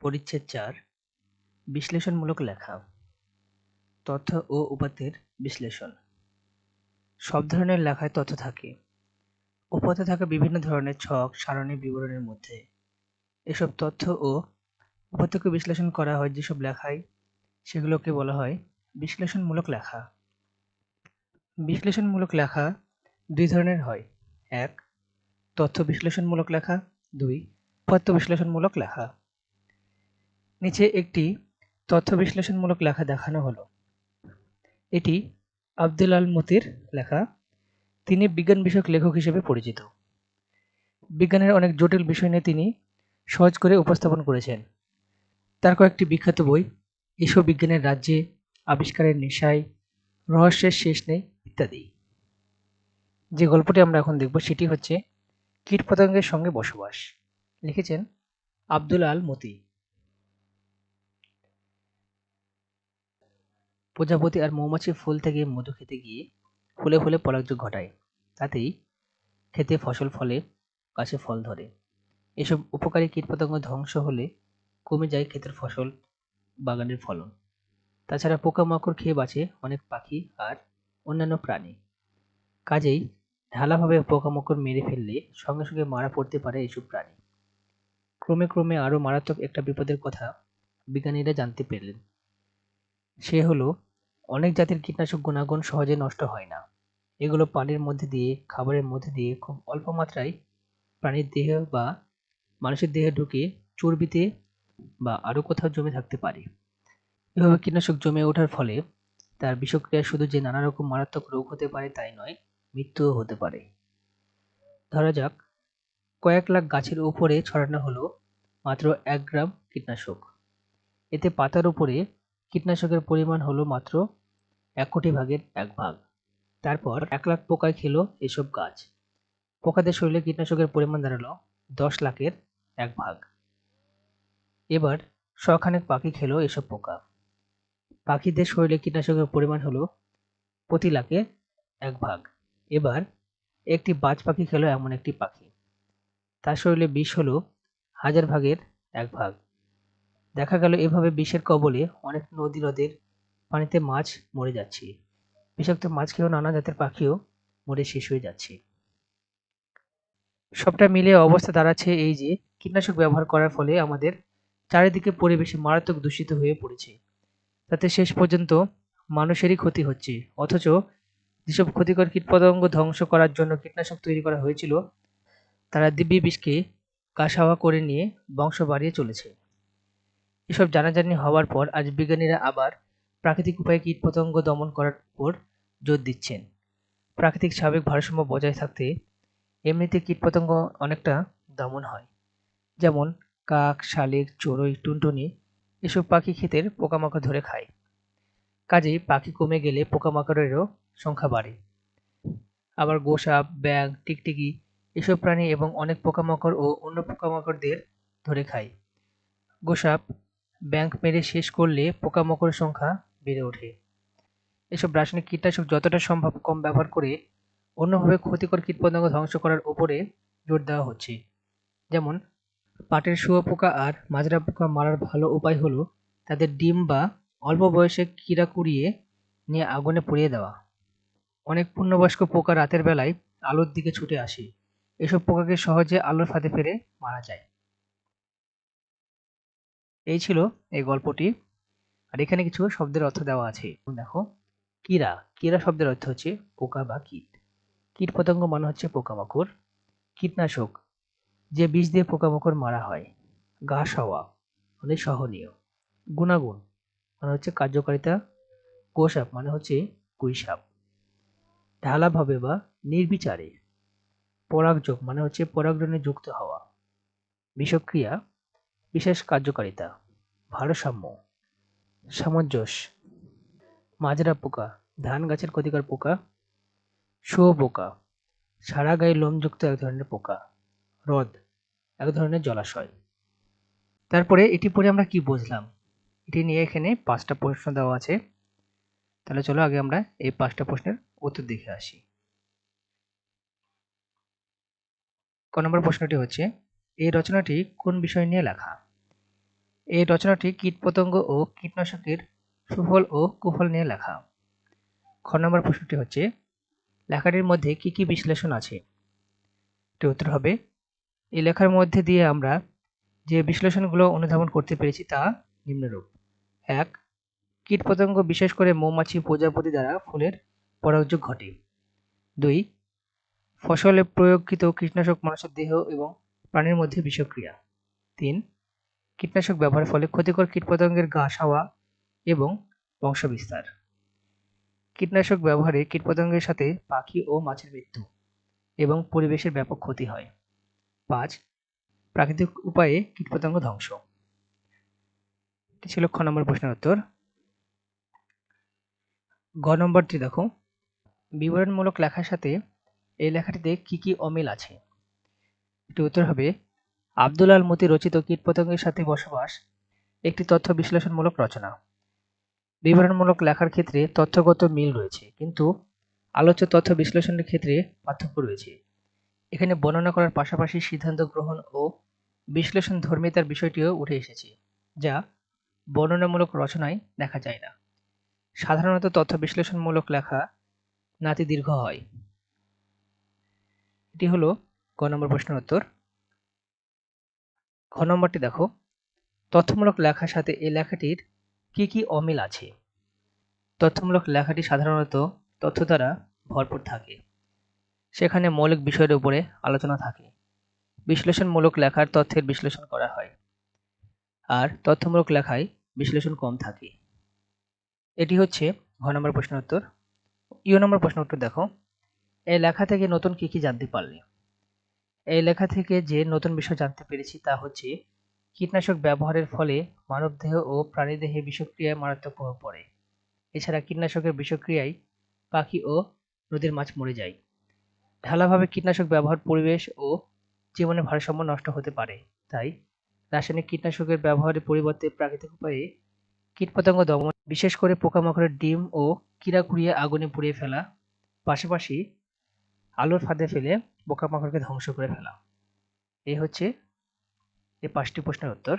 পরিচ্ছেদ চার, বিশ্লেষণমূলক লেখা, তথ্য ও উপাত্তের বিশ্লেষণ। সব ধরনের লেখায় তথ্য থাকে। উপাত্তে থাকে বিভিন্ন ধরনের ছক, সারণী বিবরণের মধ্যে। এসব তথ্য ও উপাত্তকে বিশ্লেষণ করা হয় যেসব লেখায় সেগুলোকে বলা হয় বিশ্লেষণমূলক লেখা। বিশ্লেষণমূলক লেখা দুই ধরনের হয়। এক, তথ্য বিশ্লেষণমূলক লেখা। দুই, উপাত্ত বিশ্লেষণমূলক লেখা। নিচে একটি তথ্য বিশ্লেষণমূলক লেখা দেখানো হলো। এটি আব্দুল আল মতির লেখা। তিনি বিজ্ঞান বিষয়ক লেখক হিসেবে পরিচিত। বিজ্ঞানের অনেক জটিল বিষয় নিয়ে তিনি সহজ করে উপস্থাপন করেছেন। তার কয়েকটি বিখ্যাত বই এসব বিজ্ঞানের রাজ্যে আবিষ্কারের নেশায় রহস্যের শেষ নেই ইত্যাদি। যে গল্পটি আমরা এখন দেখব সেটি হচ্ছে কীটপতঙ্গের সঙ্গে বসবাস লিখেছেন আব্দুল আল মতি। প্রজাপতি আর মৌমাছি ফুল থেকে মধু খেতে গিয়ে ফুলে ফুলে পরাগযোগ ঘটায়। তাতেই খেতে ফসল ফলে, গাছে ফল ধরে। এসব উপকারী কীটপতঙ্গ ধ্বংস হলে কমে যায় ক্ষেতের ফসল, বাগানের ফলন। তাছাড়া পোকামাকড় খেয়ে বাঁচে অনেক পাখি আর অন্যান্য প্রাণী। কাজেই ঢালাভাবে পোকামাকড় মেরে ফেললে সঙ্গে সঙ্গে মারা পড়তে পারে এইসব প্রাণী। ক্রমে ক্রমে আরও মারাত্মক একটা বিপদের কথা বিজ্ঞানীরা জানতে পেলেন সে হলো অনেক জাতের কীটনাশক গুণাগুণ সহজে নষ্ট হয় না। এগুলো পানির মধ্যে দিয়ে, খাবারের মধ্যে দিয়ে খুব অল্প মাত্রায় প্রাণীর দেহ বা মানুষের দেহে ঢুকে চর্বিতে বা আরও কোথাও জমে থাকতে পারে। এভাবে কীটনাশক জমে ওঠার ফলে তার বিষক্রিয়া শুধু যে নানা রকম মারাত্মক রোগ হতে পারে তাই নয়, মৃত্যুও হতে পারে। ধরা যাক, কয়েক লাখ গাছের উপরে ছড়ানো হলো মাত্র এক গ্রাম কীটনাশক। এতে পাতার উপরে কীটনাশকের পরিমাণ হলো মাত্র এক কোটি ভাগের এক ভাগ। তারপর এক লাখ পোকায় খেলো এসব গাছ। পোকাদের শরীরে কীটনাশকের পরিমাণ দাঁড়াল দশ লাখের এক ভাগ। এবার শখানেক পাখি খেলো এসব পোকা। পাখিদের শরীরে কীটনাশকের পরিমাণ হলো প্রতি লাখের এক ভাগ। এবার একটি বাজ পাখি খেলো এমন একটি পাখি। তার শরীরে বিষ হলো হাজার ভাগের এক ভাগ। দেখা গেল এভাবে বিষের কবলে অনেক নদী হ্রদের পানিতে মাছ মরে যাচ্ছে। বিষাক্ত মাছ খেয়েও নানা জাতের পাখিও মরে শেষ হয়ে যাচ্ছে। সবটা মিলে অবস্থা দাঁড়াচ্ছে এই যে, কীটনাশক ব্যবহার করার ফলে আমাদের চারিদিকে পরিবেশে মারাত্মক দূষিত হয়ে পড়েছে। তাতে শেষ পর্যন্ত মানুষেরই ক্ষতি হচ্ছে। অথচ যেসব ক্ষতিকর কীটপতঙ্গ ধ্বংস করার জন্য কীটনাশক তৈরি করা হয়েছিল, তারা দিব্যি বিষকে কাশ হাওয়া করে নিয়ে বংশ বাড়িয়ে চলেছে। এসব জানাজানি হওয়ার পর আজ বিজ্ঞানীরা আবার প্রাকৃতিক উপায়ে কীটপতঙ্গ দমন করার উপর জোর দিচ্ছেন। প্রাকৃতিক স্বাভাবিক ভারসাম্য বজায় থাকতে এমনিতে কীটপতঙ্গ অনেকটা দমন হয়। যেমন কাক, শালিক, চড়ুই, টুনটুনি এসব পাখি ক্ষেতের পোকামাকড় ধরে খায়। কাজেই পাখি কমে গেলে পোকামাকড়েরও সংখ্যা বাড়ে। আবার গোসাপ ব্যাগ টিকটিকি এসব প্রাণী এবং অনেক পোকামাকড় ও অন্য পোকামাকড়দের ধরে খায়। গোসাপ ব্যাংক মেরে শেষ করলে পোকামাকড়ের সংখ্যা বেড়ে ওঠে। এসব রাসায়নিক কীটনাশক যতটা সম্ভব কম ব্যবহার করে অন্যভাবে ক্ষতিকর কীটপতঙ্গ ধ্বংস করার উপরে জোর দেওয়া হচ্ছে। যেমন, পাটের শুয়োপোকা আর মাজরা পোকা মারার ভালো উপায় হলো তাদের ডিম বা অল্প বয়সে কীড়া কুড়িয়ে নিয়ে আগুনে পুড়িয়ে দেওয়া। অনেক পূর্ণবয়স্ক পোকা রাতের বেলায় আলোর দিকে ছুটে আসে। এসব পোকাকে সহজে আলোর ফাঁদে ফেলে মারা যায়। এই ছিল এই গল্পটি। আর এখানে কিছু শব্দের অর্থ দেওয়া আছে। দেখো, কীরা কীরা শব্দের অর্থ হচ্ছে পোকা বা কীট। কীট পতঙ্গ মানে হচ্ছে পোকামাকড়। কীটনাশক, যে বিষ দিয়ে পোকামাকড় মারা হয়। ঘাস হওয়া মানে সহনীয়। গুণাগুণ মানে হচ্ছে কার্যকারিতা। কোষাপ মানে হচ্ছে কুইসাপ ঢালাভাবে বা নির্বিচারে। পরাগযোগ মানে হচ্ছে পরাগজনে যুক্ত হওয়া। বিষক্রিয়া, বিশেষ কার্যকারিতা। ভারসাম্য। সামঞ্জস্য। মাজরা পোকা, ধান গাছের ক্ষতিকর পোকা শুয়োপোকা সারা গায়ে লোমযুক্ত এক ধরনের পোকা, হ্রদ, এক ধরনের জলাশয়। তারপরে এটি পরে আমরা কি বুঝলাম? এটি নিয়ে এখানে পাঁচটা প্রশ্ন দেওয়া আছে। তাহলে চলো আগে আমরা এই পাঁচটা প্রশ্নের উত্তর দেখে আসি। ক নম্বর প্রশ্নটি হচ্ছে, এই রচনাটি কোন বিষয় নিয়ে লেখা? এই রচনাটি কীটপতঙ্গ ও কীটনাশকের সুফল ও কুফল নিয়ে লেখা। খ নম্বর প্রশ্নটি হচ্ছে, লেখাটির মধ্যে কি কি বিশ্লেষণ আছে? এটির উত্তর হবে, এই লেখার মধ্যে দিয়ে আমরা যে বিশ্লেষণগুলো অনুধাবন করতে পেরেছি তা নিম্নরূপ। এক, কীটপতঙ্গ বিশেষ করে মৌমাছি প্রজাপতি দ্বারা ফুলের পরাগযোগ ঘটে। দুই, ফসলে প্রয়োগকৃত কীটনাশক মানুষের দেহ এবং প্রাণীর মধ্যে বিষক্রিয়া। তিন কীটনাশক ব্যবহারের ফলে ক্ষতিকর কীটপতঙ্গের ঘাস হওয়া এবং বংশবিস্তার। কীটনাশক ব্যবহারে কীটপতঙ্গের সাথে পাখি ও মাছের মৃত্যু এবং পরিবেশের ব্যাপক ক্ষতি হয়। পাঁচ, প্রাকৃতিক উপায়ে কীটপতঙ্গ ধ্বংস। এটি ছিল খ নম্বর প্রশ্নের উত্তর। গ নম্বরটি দেখো। বিবরণমূলক লেখার সাথে এই লেখাটিতে কি কি অমিল আছে? এটি উত্তর হবে আব্দুল আল মতি রচিত কীটপতঙ্গের সাথে বসবাস একটি তথ্য বিশ্লেষণমূলক রচনা। বিবরণমূলক লেখার ক্ষেত্রে তথ্যগত মিল রয়েছে, কিন্তু আলোচ্য তথ্য বিশ্লেষণের ক্ষেত্রে পার্থক্য রয়েছে। এখানে বর্ণনা করার পাশাপাশি সিদ্ধান্ত গ্রহণ ও বিশ্লেষণ ধর্মিতার বিষয়টিও উঠে এসেছে, যা বর্ণনামূলক রচনায় দেখা যায় না। সাধারণত তথ্য বিশ্লেষণমূলক লেখা নাতি দীর্ঘ হয়। এটি হলো ক নম্বর প্রশ্নের উত্তর। খ নম্বরটি দেখো। তথ্যমূলক লেখার সাথে এই লেখাটির কি কি অমিল আছে? তথ্যমূলক লেখাটি সাধারণত তথ্য দ্বারা ভরপুর থাকে। সেখানে মৌলিক বিষয়ের উপরে আলোচনা থাকে। বিশ্লেষণমূলক লেখার তথ্যের বিশ্লেষণ করা হয়। আর তথ্যমূলক লেখায় বিশ্লেষণ কম থাকে। এটি হচ্ছে ঘ নম্বর প্রশ্ন উত্তর। ইউ নম্বর প্রশ্ন উত্তর দেখো। এই লেখা থেকে নতুন কি কি জানতে পারলে? এই লেখা থেকে যে নতুন বিষয় জানতে পেরেছি তা হচ্ছে, কীটনাশক ব্যবহারের ফলে মানবদেহ ও প্রাণীদেহে বিষক্রিয়ায় মারাত্মক প্রভাব পড়ে। এছাড়া কীটনাশকের বিষক্রিয়ায় পাখি ও নদীর মাছ মরে যায়। ঢালাভাবে কীটনাশক ব্যবহার পরিবেশ ও জীবনের ভারসাম্য নষ্ট হতে পারে। তাই রাসায়নিক কীটনাশকের ব্যবহারের পরিবর্তে প্রাকৃতিক উপায়ে কীটপতঙ্গ দমন, বিশেষ করে পোকামাকড়ের ডিম ও কিরা কুড়িয়ে আগুনে পুড়িয়ে ফেলা, পাশাপাশি আলোর ফাঁদে ফেলে পোকামাকড়কে ধ্বংস করে ফেলা। এই হচ্ছে এই পাঁচটি প্রশ্নের উত্তর।